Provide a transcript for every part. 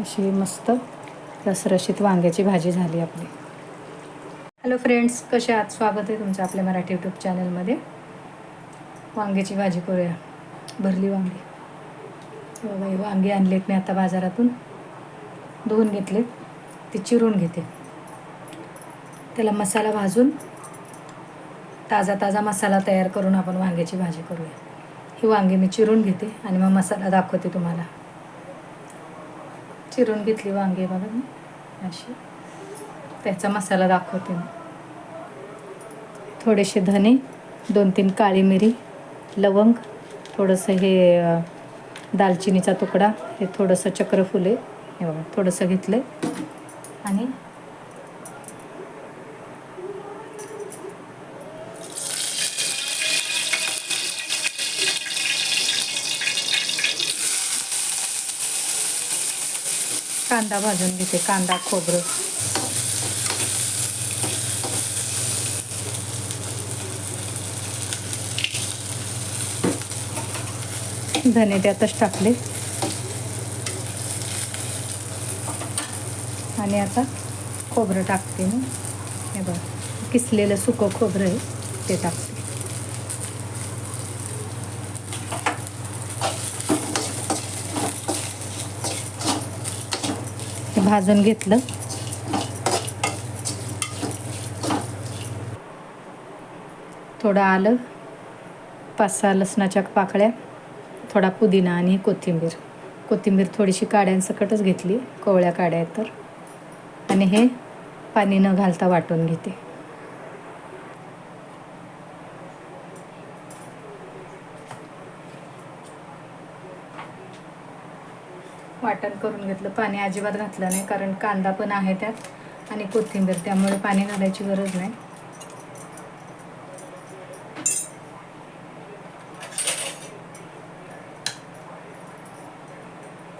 अशी मस्त रसरशीत वांग्याची भाजी झाली आपली. हॅलो फ्रेंड्स कसे आहात? स्वागत आहे तुमचं आपल्या मराठी यूट्यूब चॅनलमध्ये वांग्याची भाजी करूया. भरली वांगी. हो हे वांगी आणलेत मी आता बाजारातून. धुवून घेतलेत. ते चिरून घेते. त्याला मसाला भाजून ताजा ताजा मसाला तयार करून आपण वांग्याची भाजी करूया. ही वांगी मी चिरून घेते आणि मग मसाला दाखवते तुम्हाला. चिरून घेतली वांगी बघा मी. अशी. त्याचा मसाला दाखवते मी. थोडेसे धने दोन तीन काळी मिरी लवंग थोडंसं हे दालचिनीचा तुकडा हे थोडंसं चक्रफुले हे बघा थोडंसं घेतलं आणि कांदा भाजून घेते कांदा खोबरं. धने त्यातच टाकले. आणि आता खोबरं टाकते मी. हे बघ किसलेलं सुकं खोबरं आहे ते टाकते. भाजून घेतलं. थोडं आलं पाच सहा लसणाच्या पाकळ्या थोडा पुदिना आणि कोथिंबीर. कोथिंबीर थोडीशी काड्यांसकटच घेतली कोवळ्या काड्या आहेत तर. आणि हे पाणी न घालता वाटून घेते. वाटण करून घेतलं. पाणी अजिबात घातलं नाही कारण कांदा पण आहे त्यात आणि कोथिंबीर त्यामुळे पाणी घालायची गरज नाही.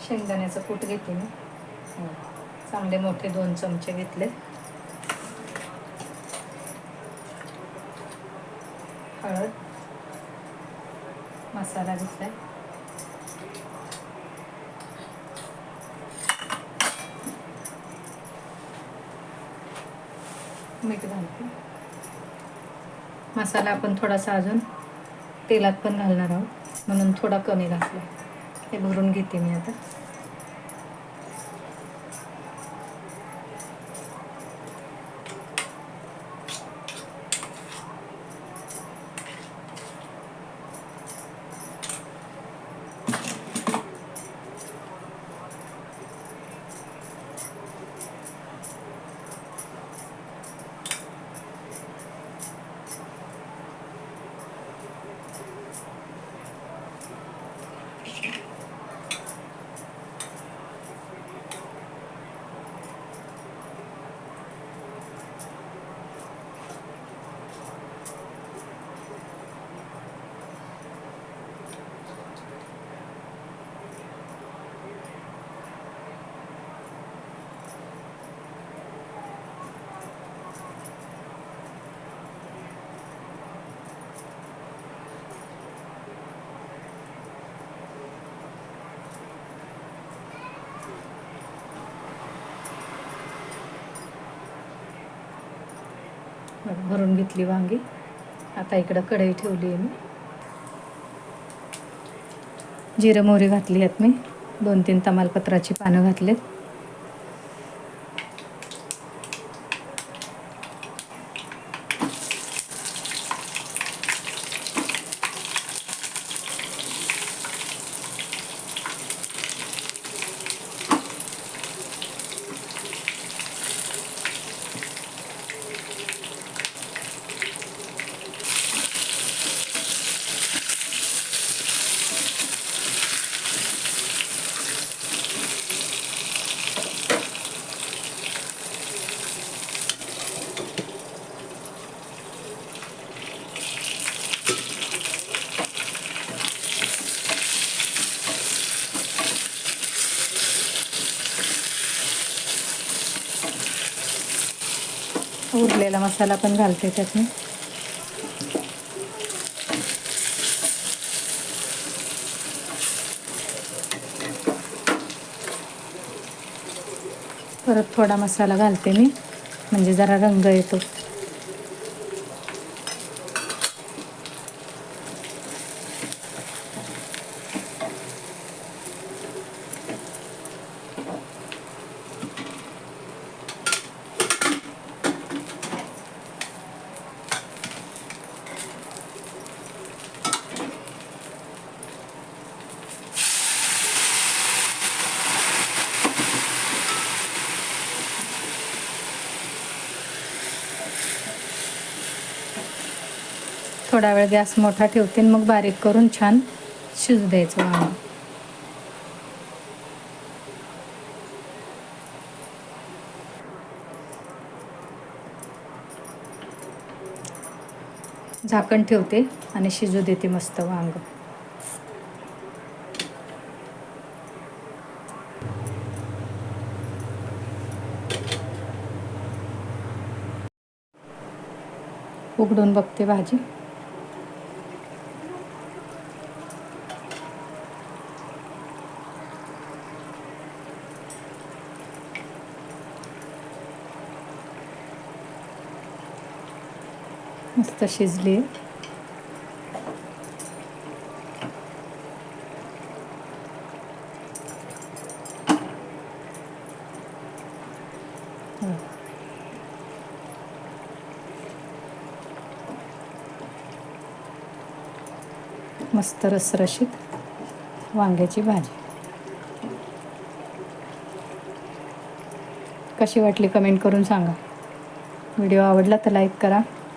शेंगदाण्याचं कूट घेते मी. चांगले मोठे दोन चमचे घेतले. हळद मसाला घेतलाय. मीठ घालते. मसाला आपण थोडासा अजून तेलात पण घालणार आहोत. म्हणून थोडा कमी घातला. हे भरून घेते मी आता. भरून घेतली वांगी. आता इकडं कढई ठेवली आहे मी. जिरं मोहरी घातली आहेत मी. दोन तीन तमालपत्राची पानं घातलेत. उरलेला मसाला पण घालते त्यात मी परत थोडा मसाला घालते मी म्हणजे जरा रंग येतो. थोडा वेळ गॅस मोठा ठेवते आणि मग बारीक करून छान शिजू द्यायचं वांग झाकण ठेवते आणि शिजू देते मस्त वांग. उघडून बघते भाजी. मस्त शिजली. मस्त रसरशीत वांग्याची भाजी. कशी वाटली कमेंट करून सांगा. व्हिडिओ आवडला तर लाईक करा.